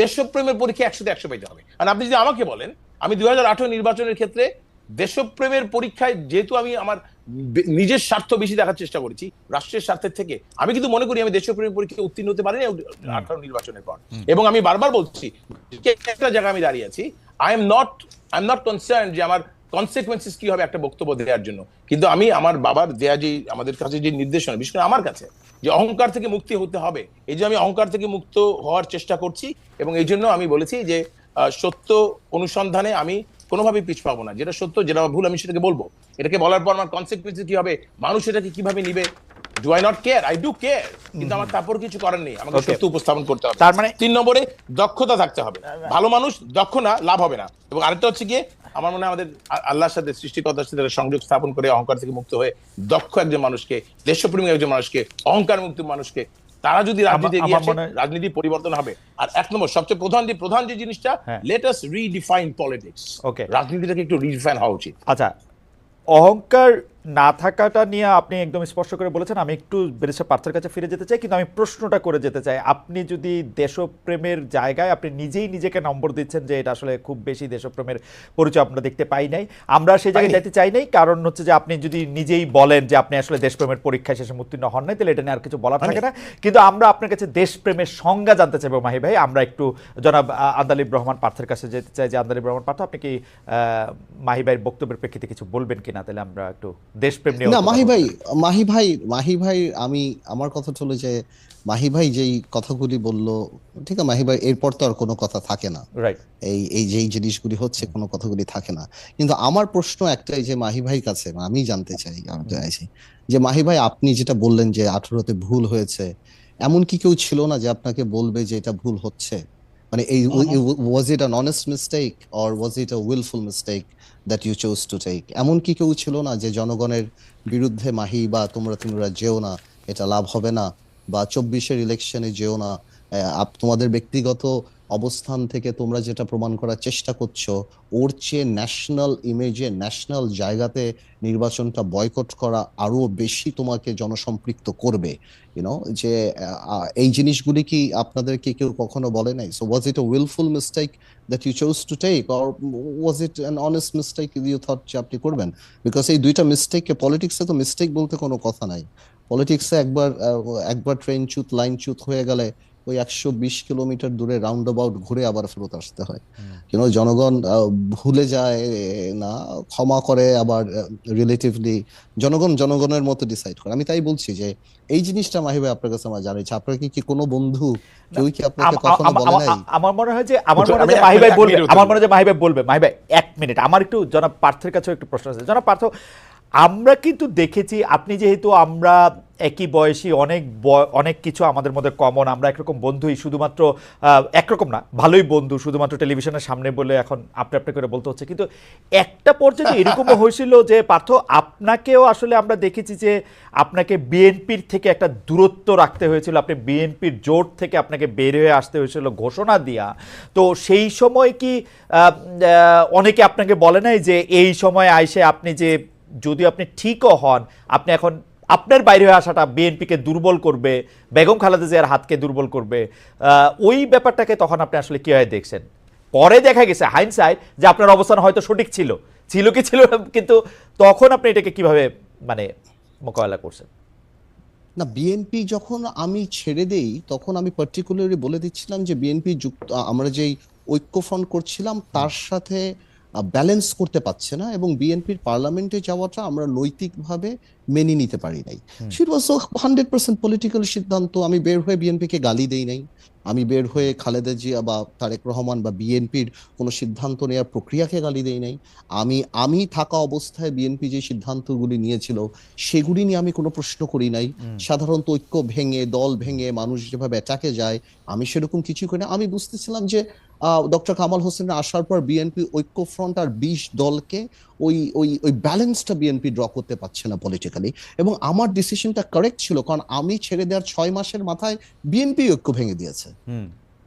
দেশপ্রেমের পরীক্ষা একশোতে একশো পেতে হবে। আর আপনি যদি আমাকে বলেন আমি দুই হাজার আঠারো নির্বাচনের ক্ষেত্রে দেশপ্রেমের পরীক্ষায় যেহেতু আমি আমার নিজের স্বার্থ বেশি দেখার চেষ্টা করেছি রাষ্ট্রের স্বার্থের থেকে আমি কিন্তু মনে করি আমি দেশপ্রেমের পরীক্ষায় উত্তীর্ণ হতে পারিনি আঠারো নির্বাচনের পর। এবং আমি বারবার বলছি একটা জায়গায় আমি দাঁড়িয়ে আছি I am not I am not concern যে আমার কনসিকুয়েন্সেস কি হবে একটা বক্তব্য দেওয়ার জন্য? কিন্তু আমি আমার বাবার দেয়া যে, আমাদের কাছে যে নির্দেশনা, বিশেষ করে আমার কাছে, যে অহংকার থেকে মুক্তি হতে হবে, এই যে আমি অহংকার থেকে মুক্ত হওয়ার চেষ্টা করছি এবং এই জন্য আমি বলেছি যে সত্য অনুসন্ধানে আমি কোনোভাবেই পিছ পাবো না। যেটা সত্য, যেটা ভুল, আমি সেটাকে বলব। এটাকে বলার পর আমার কনসিকুয়েন্স কি হবে? মানুষ এটাকে কীভাবে নিবে? Do I not care I do care কিন্তু আমার তারপর কিছু করার নেই। আমাকে সত্য উপস্থাপন করতে হবে। তার মানে- তিন নম্বরে দক্ষতা থাকতে হবে। ভালো মানুষ দক্ষ না লাভ হবে না। এবং আরেকটা হচ্ছে গিয়ে আমার মনে হয় আমাদের আল্লাহর সাথে সৃষ্টিকর্তার সাথে সংযোগ স্থাপন করে অহংকার থেকে মুক্ত হয়ে দক্ষ একজন মানুষকে দেশপ্রেমী একজন মানুষকে অহংকার মুক্ত মানুষকে তারা যদি রাজনীতি এগিয়ে আসে রাজনীতি পরিবর্তন হবে। আর এক নম্বর সবচেয়ে প্রধান যে প্রধান যে জিনিসটা। Let us redefine politics Okay. রাজনীতিটাকে একটু রিডিফাইন হওয়া উচিত। আচ্ছা অহংকার না থাকাটা নিয়ে আপনি একদম স্পষ্ট করে বলেছেন আমি একটু ব্যারিস্টার পার্থের কাছে ফিরে যেতে চাই কিন্তু আমি প্রশ্নটা করে যেতে চাই। আপনি যদি দেশপ্রেমের জায়গায় আপনি নিজেই নিজেকে নম্বর দিচ্ছেন যে এটা আসলে খুব বেশি দেশপ্রেমের পরিচয় আমরা দেখতে পাই নাই আমরা সেই জায়গায় যেতে চাই নাই কারণ হচ্ছে যে আপনি যদি নিজেই বলেন যে আপনি আসলে দেশপ্রেমের পরীক্ষায় শেষে উত্তীর্ণ হন নাই তাহলে এটা নিয়ে আর কিছু বলার থাকে না। কিন্তু আমরা আপনার কাছে দেশপ্রেমের সংজ্ঞা জানতে চাইব মাহি ভাই আমরা একটু জনাব আন্দালিব রহমান পার্থের কাছে যেতে চাই যে আন্দালিব রহমান পার্থ আপনি কি আহ, মাহি ভাইয়ের বক্তব্যের প্রেক্ষিতে কিছু বলবেন কিনা তাহলে আমরা একটু দেশপ্রেম নিয়ে না মাহি ভাই মাহি ভাই মাহি ভাই আমি আমার কথা হলো যে মাহি ভাই যেই কথাগুলি বলল ঠিক আছে মাহি ভাই এরপর তো আর কোনো কথা থাকে না। এই এই যেই জিনিসগুলি হচ্ছে কোনো কথাগুলি থাকে না। কিন্তু আমার প্রশ্ন একটাই যে মাহি ভাই কাছে আমি জানতে চাই আমি চাইছি যে মাহি ভাই আপনি যেটা বললেন যে আঠারোতে ভুল হয়েছে এমন কি কেউ ছিল না যে আপনাকে বলবে যে এটা ভুল হচ্ছে? মানে এই was it an honest mistake or was it a wilful mistake that you chose to take এমন কি কেউ ছিল না যে জনগণের বিরুদ্ধে মাহি বা তোমরা তোমরা যেও না এটা লাভ হবে না বা চব্বিশের ইলেকশনে যেও না তোমাদের ব্যক্তিগত অবস্থান থেকে তোমরা যেটা প্রমাণ করার চেষ্টা করছ, ওর চেয়ে ন্যাশনাল ইমেজে ন্যাশনাল জায়গাতে নির্বাচনটা বয়কট করা আরও বেশি তোমাকে জনসম্পৃক্ত করবে। ইউনো যে এই জিনিসগুলি কি আপনাদেরকে কেউ কখনো বলে নাই? So was it a wilful mistake that you chose to take or was it an honest mistake you thought যে আপনি করবেন? বিকজ এই দুইটা মিস্টেককে পলিটিক্সে তো মিস্টেক বলতে কোনো কথা নাই। পলিটিক্সে একবার একবার ট্রেন চুত লাইন চুত হয়ে গেলে ওই একশো বিশ কিলোমিটার দূরে রাউন্ড অ্যাবাউট ঘুরে আবার ফেরত আসতে হয়। কেন জনগণ ভুলে যায় না ক্ষমা করে আবার রিলেটিভলি জনগণ জনগণের মতো ডিসাইড করে। আমি তাই বলছি যে এই জিনিসটা মাহিবে আপনার কাছে আমার জানাইছে আপনার কি কি কোনো বন্ধু কেউ কি আপনাকে কখনো বলে নাই? আমার মনে হয় যে আমার মনে হয় যে মাহি ভাই বলবে আমার মনে হয় যে মাহি ভাই বলবে। মাহি ভাই এক মিনিট আমার একটু জনাব পার্থের কাছেও একটু প্রশ্ন আছে। জনাব পার্থ আমরা কিন্তু দেখেছি আপনি যেহেতু আমরা একই বয়সী অনেক অনেক কিছু আমাদের মধ্যে কমন আমরা একরকম বন্ধুই, শুধুমাত্র একরকম না, ভালোই বন্ধু, শুধুমাত্র টেলিভিশনের সামনে বলে এখন আপনি আপনি করে বলতে হচ্ছে। কিন্তু একটা পর্যায়ে এরকমও হয়েছিল যে পার্থ, আপনাকেও আসলে আমরা দেখেছি যে আপনাকে বিএনপির থেকে একটা দূরত্ব রাখতে হয়েছিল। আপনি বিএনপির জোট থেকে আপনাকে বের হয়ে আসতে হয়েছিল ঘোষণা দিয়া। তো সেই সময় কি অনেকে আপনাকে বলে নাই যে এই সময় আইসে আপনি যে যদি আপনি ঠিকও হন, আপনি এখন আপনার বাইরে হয়ে আসাটা বিএনপিকে দুর্বল করবে, বেগম খালেদা জিয়ার হাতকে দুর্বল করবে ওই ব্যাপারটাকে তখন আপনি আসলে কীভাবে দেখছেন? পরে দেখা গেছে হাইনসাইড যে আপনার অবস্থান হয়তো সঠিক ছিল। ছিল কি ছিল কিন্তু তখন আপনি এটাকে কীভাবে মানে মোকাবেলা করছেন? না, বিএনপি যখন আমি ছেড়ে দেই, তখন আমি পার্টিকুলারলি বলে দিচ্ছিলাম যে, বিএনপি যুক্ত, আমরা যেই ঐক্যফ্রন্ট করছিলাম, তার সাথে ব্যালেন্স করতে পারছে না এবং বিএনপির পার্লামেন্টে যাওয়াটা আমরা নৈতিকভাবে মেনে নিতে পারি নাই। That was hundred percent political সিদ্ধান্ত আমি বের হয়ে বিএনপিকে গালি দেই নাই। আমি বের হয়ে খালেদা জিয়া বা তারেক রহমান বা বিএনপির কোনো সিদ্ধান্ত নেওয়ার প্রক্রিয়াকে গালি দেই নাই। আমি আমি থাকা অবস্থায় বিএনপি যে সিদ্ধান্তগুলি নিয়েছিল সেগুলি নিয়ে আমি কোনো প্রশ্ন করি নাই। সাধারণত ঐক্য ভেঙে দল ভেঙে মানুষ যেভাবে অ্যাটাকে যায় আমি সেরকম কিছু করি না আমি বুঝতেছিলাম যে ডক্টর কামাল হোসেন আসার পর বিএনপি ঐক্য ফ্রন্ট আর বিশ দলকে ওই ওই ওই ব্যালেন্সটা বিএনপি ড্র করতে পারছে না পলিটিক্যালি এবং আমার ডিসিশনটা কারেক্ট ছিল, কারণ আমি ছেড়ে দেওয়ার ছয় মাসের মাথায় বিএনপি ঐক্য ভেঙে দিয়েছে।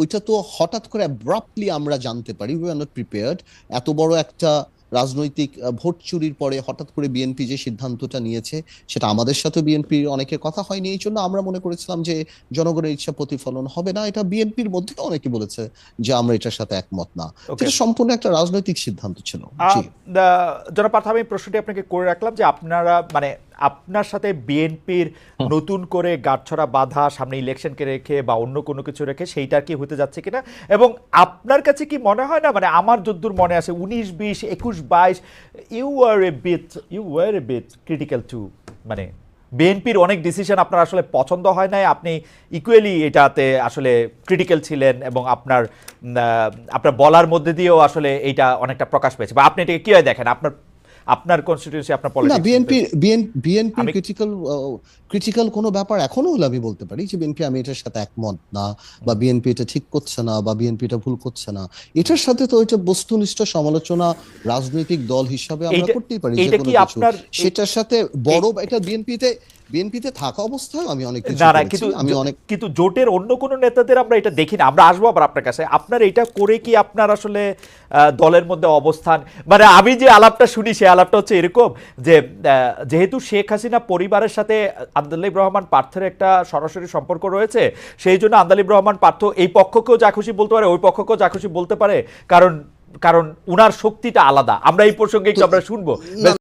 ওইটা তো হঠাৎ করে অ্যাব্রাপ্টলি আমরা জানতে পারি উই আর নট প্রিপেয়ার্ড এত বড় একটা রাজনৈতিক ভোট চুরির পরে হঠাৎ করে বিএনপি যে সিদ্ধান্তটা নিয়েছে সেটা আমাদের সাথে বিএনপির অনেকের কথা হয়নি এই জন্য আমরা মনে করেছিলাম যে জনগণের ইচ্ছা প্রতিফলন হবে না। এটা বিএনপির মধ্যে অনেকে বলেছে যে আমরা এটার সাথে একমত না. এটা সম্পূর্ণ একটা রাজনৈতিক সিদ্ধান্ত ছিল। জনাব পার্থ আমি প্রশ্নটি আপনাকে করে রাখলাম যে আপনারা মানে আপনার সাথে বিএনপির নতুন করে গাঁটছড়া বাধা সামনে ইলেকশনকে রেখে বা অন্য কোনো কিছু রেখে সেইটা কি হতে যাচ্ছে কিনা? এবং আপনার কাছে কি মনে হয় না? মানে আমার যদ্দূর মনে আছে উনিশ বিশ একুশ বাইশ you are a bit you were a bit critical to মানে বিএনপির অনেক ডিসিশন আপনার আসলে পছন্দ হয় নাই। আপনি ইকুয়ালি এটাতে আসলে ক্রিটিক্যাল ছিলেন এবং আপনার আপনার বলার মধ্যে দিয়েও আসলে এইটা অনেকটা প্রকাশ পেয়েছে। বা আপনি এটাকে কীভাবে দেখেন? আপনার আপনার কনস্টিটিউন্সি আপনার না politics BNP BNP critical critical কোনো ব্যাপার এখনও হলে আমি বলতে পারি যে বিএনপি আমি এটার সাথে একমত না বা বিএনপি এটা ঠিক করছে না বা বিএনপি এটা ভুল করছে না। এটার সাথে তো এটা বস্তুনিষ্ঠ সমালোচনা রাজনৈতিক দল হিসাবে আমরা করতেই পারি যে কি কোনো কিছু। আপনার সেটার সাথে বড় এটা বিএনপিতে বিএনপিতে থাকা অবস্থায় আমি অনেক কিছু না না কিন্তু আমি অনেক কিন্তু জোটের অন্য কোনো নেতাদের আমরা এটা দেখি না আমরা আসব আবার আপনার কাছে। আপনার এটা করে কি আপনার আসলে দলের মধ্যে অবস্থান? মানে আমি যে আলাপটা শুনি সেই আলাপটা হচ্ছে এরকম যে যেহেতু শেখ হাসিনা পরিবারের সাথে আন্দালিব রহমান পার্থের একটা সরাসরি সম্পর্ক রয়েছে, সেই জন্য আন্দালিব রহমান পার্থ এই পক্ষকেও যা খুশি বলতে পারে, ওই পক্ষকেও যা খুশি বলতে পারে, কারণ কারণ উনার শক্তিটা আলাদা। আমরা এই প্রসঙ্গে একটু আমরা শুনব।